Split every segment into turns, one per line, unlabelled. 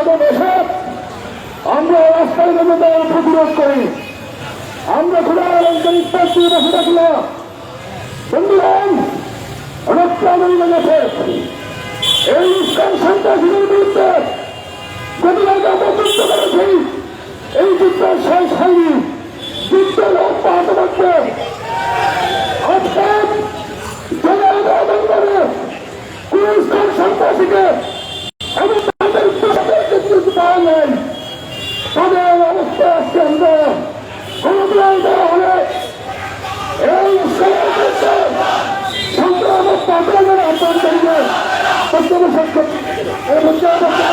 মতো বসে আমরা রাস্তায় নেমে দেওয়ার প্রতিরোধ করি। আমরা খোলা ইত্যাদ দিয়ে বসে থাকলে বন্ধুরাম রক্ষা হয়ে গেছে। এই ইসলাম সন্ত্রাসীদের বিরুদ্ধে গতকালকে আমরা যুদ্ধ করেছি শেষ হয়নি। যুদ্ধের অব্যাহত থাকবে আজকে জেনারেল আবেদন করে কোন ইসলাম সন্ত্রাসীকে এবং তাদের তাদেরকে কিন্তু পাওয়া নাই তাদের অবস্থা আজকে আমরা অনুপ্রাণ দেওয়া হলে এই সমাজকে পাবলাদের আহ্বান করিবে বক্তব্য সংখ্যক এই মধ্যে
কালকে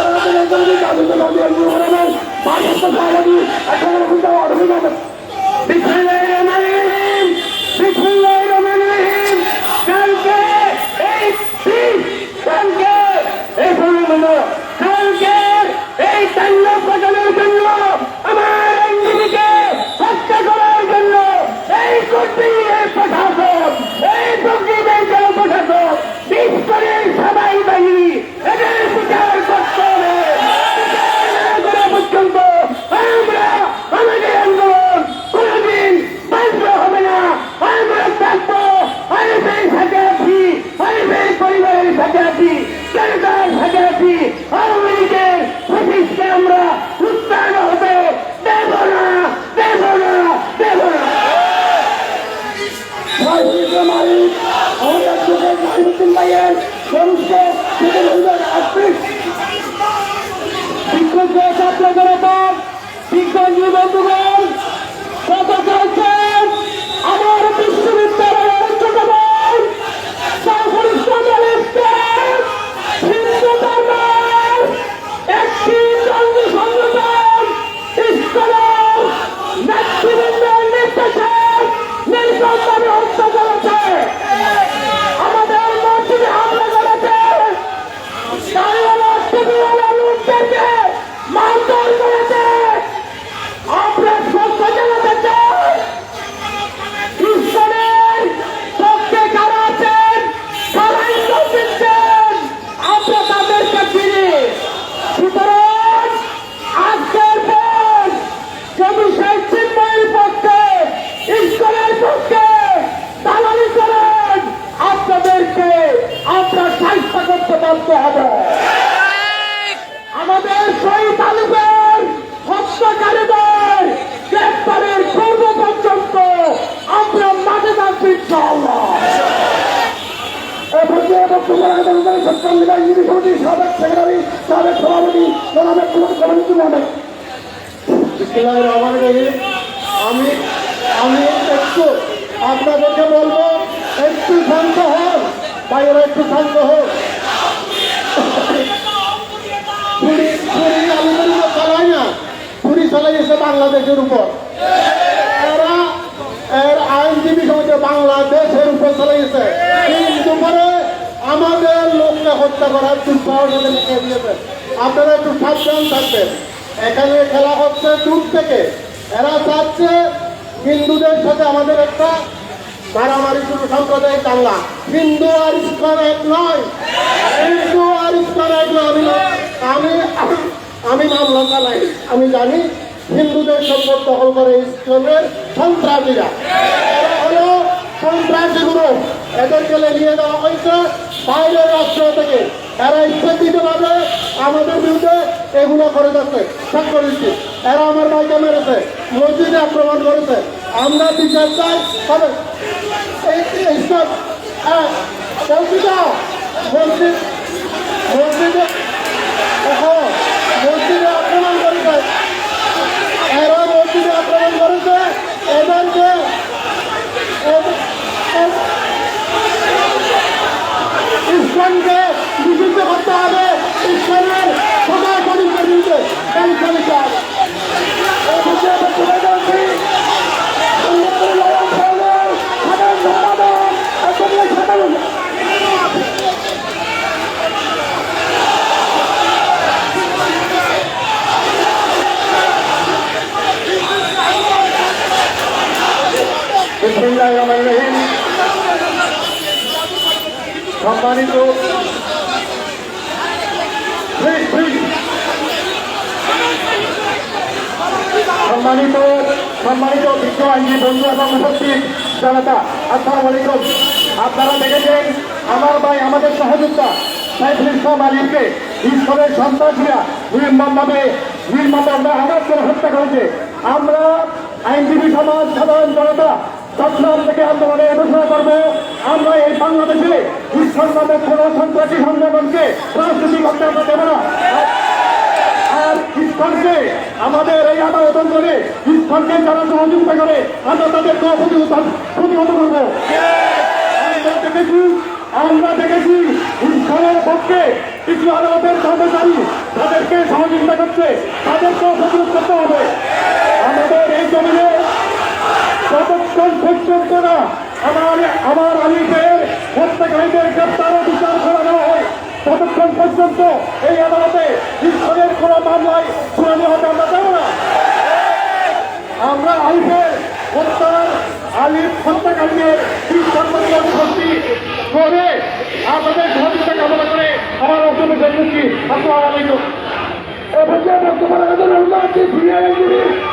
সমস্ত যুগের আত্মিক শিক্ষক ছাত্র জনতা শিক্ষক
আমি আমি একটু আপনাদেরকে বলব, একটু শান্ত হন। বাইরে একটু শান্ত হন। ছুরি ছুরি উপর চালায় না। ছুরি চালাইছে বাংলাদেশের উপর। এরা, এর আইনজীবী সমিতি বাংলাদেশের উপর চালাইছে কিন্তু পরে আমাদের লোককে হত্যা করার দুঃসাহস এদের লিখে আপনারা একটু সাবধান থাকবেন। এখানে খেলা হচ্ছে দূর থেকে। এরা চাচ্ছে হিন্দুদের সাথে আমাদের একটা মারামারি শুরু, সাম্প্রদায়িক দাঙ্গা হিন্দু আর ইস্কন এক নয়। হিন্দু আর ইস্কন এক নয়। আমি আমি আমি মামলা চালাই আমি জানি হিন্দুদের সম্পদ দখল করে ইস্কনের সন্ত্রাসীরা। এরা হলো সন্ত্রাসী গ্রুপ এদেরকে নিয়ে দেওয়া হয়েছে বাইরের রাষ্ট্র থেকে। এরা ইচ্ছাকৃতভাবে আমাদের বিরুদ্ধে এগুলো করে যাচ্ছে। স্বাক্ষর দিচ্ছি। এরা আমার ভাইকে মেরেছে, মসজিদে আক্রমণ করেছে। আমরা বিচার চাই। এই এই হ্যাঁ মসজিদ, মসজিদে মসজিদে আক্রমণ করেছে এরা মসজিদে আক্রমণ করেছে এদেরকে এদের- এদের- ইসলামকে বিশুদ্ধ করতে হবে। ঈশ্বরের সবাই পরিচয় এই পরিচয় সম্মানিত
সম্মানিত সম্মানিত বিজ্ঞ আইনি বন্ধু এবং উপস্থিত জনতা, আসসালাম আলাইকুম। আপনারা দেখেছেন আমার ভাই, আমাদের সহযোগিতা সাইফুল ইসলাম আলীকে ঈশ্বরের সন্ত্রাসীরা নির্মমভাবে নির্মমভাবে আঘাত করে হত্যা করেছে। আমরা আইনজীবী সমাজ, সাধারণ জনতা চট্টগ্রাম থেকে আন্দোলনে ঘোষণা করব। আমরা এই বাংলাদেশে ঈশ্বর নামের কোন সন্ত্রাসী সংগঠনকে রাজনীতি করতে আমরা দেবো না। আর ইস্কনকে, আমাদের এই আদালত অঞ্চলে ইস্কনকে যারা সহযোগিতা করে, আমরা তাদেরকে প্রতিহত প্রতিহত করব। দেখেছি, আমরা দেখেছি ইস্কনের পক্ষে কিছু আদালতের কর্মচারী তাদেরকে সহযোগিতা করছে। তাদেরকেও প্রতিরোধ করতে হবে। আমাদের এই জমিনে যতক্ষণ পর্যন্ত না, আমার আমার আলীদের হত্যাকারীদের গ্রেপ্তার ও বিচার করানো হয়। ততক্ষণ পর্যন্ত এই আদালতে ঈশ্বরের কোন মামলায় শুনানি হতে আমরা দেব না। আমরা আলিফের হত্যার আলিফ হত্যাকারীদের সম্মানের উপস্থিত করে আপনাদের সহযোগিতা কামনা করে আমার অর্জনে জানিয়েছি আসসালামু আলাইকুম। এবারে বর্তমানে আমাদের উল্লাহ আছে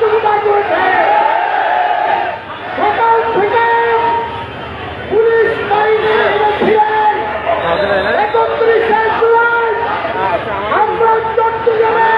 সহযোগিতা করেছে সকাল থেকে পুলিশ ছিলেন একত্রিশে জুলাই আমরা চট্টগ্রামে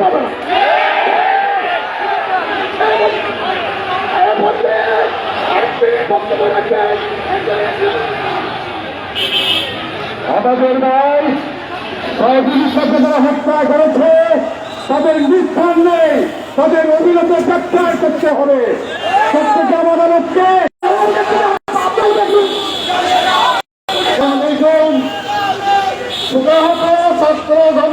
আইনজীবী না বক্তব্য রাখবেন আমাদের ভাই সহযোগিতাকে যারা হত্যা করেছে তাদের নিস্তার নেই তাদের অবিরত গ্রেপ্তার করতে হবে চট্টগ্রাম আদালতকে সুগাহত ছাত্র জন